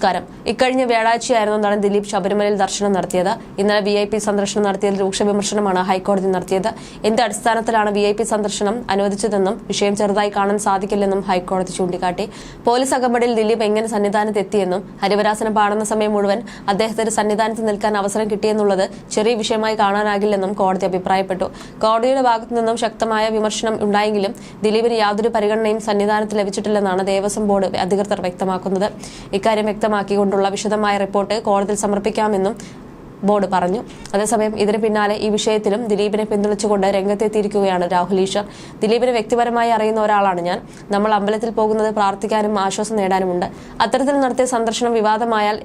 നമസ്കാരം. ഇക്കഴിഞ്ഞ വ്യാഴാഴ്ചയായിരുന്നു നടൻ ദിലീപ് ശബരിമലയിൽ ദർശനം നടത്തിയത്. ഇന്നലെ വി ഐ പി സന്ദർശനം നടത്തിയതിൽ രൂക്ഷ വിമർശനമാണ് ഹൈക്കോടതി നടത്തിയത്. എന്ത് അടിസ്ഥാനത്തിലാണ് വി ഐ പി സന്ദർശനം അനുവദിച്ചതെന്നും വിഷയം ചെറുതായി കാണാൻ സാധിക്കില്ലെന്നും ഹൈക്കോടതി ചൂണ്ടിക്കാട്ടി. പോലീസ് അകമ്പടിയിൽ ദിലീപ് എങ്ങനെ സന്നിധാനത്ത് എത്തിയെന്നും ഹരിവരാസനം പാടുന്ന സമയം മുഴുവൻ അദ്ദേഹത്തിന് സന്നിധാനത്ത് നിൽക്കാൻ അവസരം കിട്ടിയെന്നുള്ളത് ചെറിയ വിഷയമായി കാണാനാകില്ലെന്നും കോടതി അഭിപ്രായപ്പെട്ടു. കോടതിയുടെ ഭാഗത്തു നിന്നും ശക്തമായ വിമർശനം ഉണ്ടായെങ്കിലും ദിലീപിന് യാതൊരു പരിഗണനയും സന്നിധാനത്ത് ലഭിച്ചിട്ടില്ലെന്നാണ് ദേവസ്വം ബോർഡ് അധികൃതർ വ്യക്തമാക്കുന്നത്. ഇക്കാര്യം വ്യക്തമാക്കിക്കൊണ്ടുള്ള വിശദമായ റിപ്പോർട്ട് കോടതിയിൽ സമർപ്പിക്കാമെന്നും ബോർഡ് പറഞ്ഞു. അതേസമയം ഇതിന് പിന്നാലെ ഈ വിഷയത്തിലും ദിലീപിനെ പിന്തുണച്ചുകൊണ്ട് രംഗത്തെത്തിയിരിക്കുകയാണ് രാഹുൽ ഈശ്വർ. ദിലീപിനെ വ്യക്തിപരമായി അറിയുന്ന ഒരാളാണ് ഞാൻ. നമ്മൾ അമ്പലത്തിൽ പോകുന്നത് പ്രാർത്ഥിക്കാനും ആശ്വാസം നേടാനുമുണ്ട്. അത്തരത്തിൽ നടത്തിയ സന്ദർശനം വിവാദമായാൽ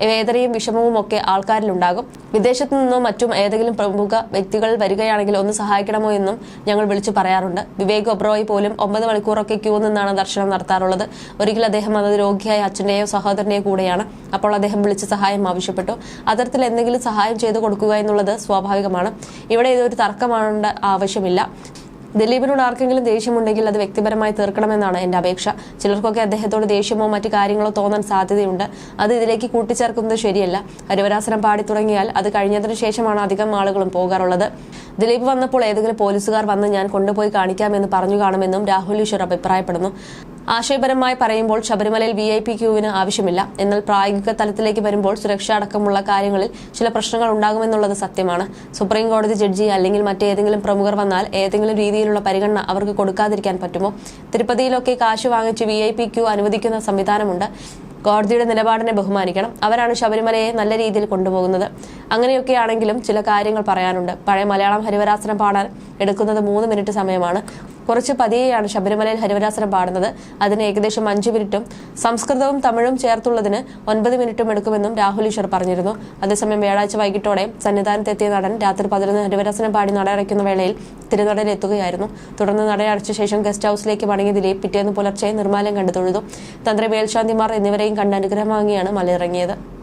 വേദനയും വിഷമവും ഒക്കെ ആൾക്കാരിലുണ്ടാകും. വിദേശത്തു നിന്നോ മറ്റും ഏതെങ്കിലും പ്രമുഖ വ്യക്തികൾ വരികയാണെങ്കിൽ ഒന്ന് സഹായിക്കണമോ എന്നും ഞങ്ങൾ വിളിച്ചു പറയാറുണ്ട്. വിവേക് ഒബ്രോയ് പോലും ഒമ്പത് മണിക്കൂറൊക്കെ ക്യൂ നിന്നാണ് ദർശനം നടത്താറുള്ളത്. ഒരിക്കൽ അദ്ദേഹം അത് രോഗിയായ അച്ഛന്റെയോ സഹോദരനെയോ കൂടെയാണ്. അപ്പോൾ അദ്ദേഹം വിളിച്ച് സഹായം ആവശ്യപ്പെട്ടു. അത്തരത്തിൽ എന്തെങ്കിലും സഹായം ചെയ്തു കൊടുക്കുക എന്നുള്ളത് സ്വാഭാവികമാണ്. ഇവിടെ ഇതൊരു തർക്കമാണ് ആവശ്യമില്ല. ദിലീപിനോട് ആർക്കെങ്കിലും ദേഷ്യമുണ്ടെങ്കിൽ അത് വ്യക്തിപരമായി തീർക്കണമെന്നാണ് എന്റെ അപേക്ഷ. ചിലർക്കൊക്കെ അദ്ദേഹത്തോട് ദേഷ്യമോ മറ്റു കാര്യങ്ങളോ തോന്നാൻ സാധ്യതയുണ്ട്. അത് ഇതിലേക്ക് കൂട്ടിച്ചേർക്കുന്നത് ശരിയല്ല. ഹരിവരാസനം പാടി തുടങ്ങിയാൽ അത് കഴിഞ്ഞതിന് ശേഷമാണ് അധികം ആളുകളും പോകാറുള്ളത്. ദിലീപ് വന്നപ്പോൾ ഏതെങ്കിലും പോലീസുകാർ വന്ന് ഞാൻ കൊണ്ടുപോയി കാണിക്കാമെന്ന് പറഞ്ഞു കാണുമെന്നും രാഹുൽ ഈശ്വർ അഭിപ്രായപ്പെടുന്നു. ആശയപരമായി പറയുമ്പോൾ ശബരിമലയിൽ വി ഐ പി ക്യൂവിന് ആവശ്യമില്ല. എന്നാൽ പ്രായോഗിക തലത്തിലേക്ക് വരുമ്പോൾ സുരക്ഷ അടക്കമുള്ള കാര്യങ്ങളിൽ ചില പ്രശ്നങ്ങൾ ഉണ്ടാകുമെന്നുള്ളത് സത്യമാണ്. സുപ്രീം കോടതി ജഡ്ജി അല്ലെങ്കിൽ മറ്റേതെങ്കിലും പ്രമുഖർ വന്നാൽ ഏതെങ്കിലും രീതിയിലുള്ള പരിഗണന അവർക്ക് കൊടുക്കാതിരിക്കാൻ പറ്റുമോ? തിരുപ്പതിയിലൊക്കെ കാശ് വാങ്ങിച്ച് വി ഐ പി ക്യൂ അനുവദിക്കുന്ന സംവിധാനമുണ്ട്. കോടതിയുടെ നിലപാടിനെ ബഹുമാനിക്കണം. അവരാണ് ശബരിമലയെ നല്ല രീതിയിൽ കൊണ്ടുപോകുന്നത്. അങ്ങനെയൊക്കെയാണെങ്കിലും ചില കാര്യങ്ങൾ പറയാനുണ്ട്. പഴയ മലയാളം ഹരിവരാസനം പാടാൻ എടുക്കുന്നത് മൂന്ന് മിനിറ്റ് സമയമാണ്. കുറച്ച് പതിയെയാണ് ശബരിമലയിൽ ഹരിവരാസനം പാടുന്നത്. അതിന് ഏകദേശം അഞ്ചു മിനിറ്റും സംസ്കൃതവും തമിഴും ചേർത്തുള്ളതിന് ഒൻപത് മിനിറ്റും എടുക്കുമെന്നും രാഹുൽ ഈശ്വർ പറഞ്ഞിരുന്നു. അതേസമയം വ്യാഴാഴ്ച വൈകിട്ടോടെ സന്നിധാനത്തെത്തിയ നടൻ രാത്രി പതിനൊന്ന് ഹരിവരാസനം പാടി നടയടയ്ക്കുന്ന വേളയിൽ തിരുനടയിൽ എത്തുകയായിരുന്നു. തുടർന്ന് നടയടച്ച ശേഷം ഗസ്റ്റ് ഹൌസിലേക്ക് മടങ്ങിയ ദിലീപ് പിറ്റേന്ന് പുലർച്ചെ നിർമ്മാലയം കണ്ടു തൊഴുതു. തന്ത്രി മേൽശാന്തിമാർ എന്നിവരെയും കണ്ട് അനുഗ്രഹം വാങ്ങിയാണ് മലയിറങ്ങിയത്.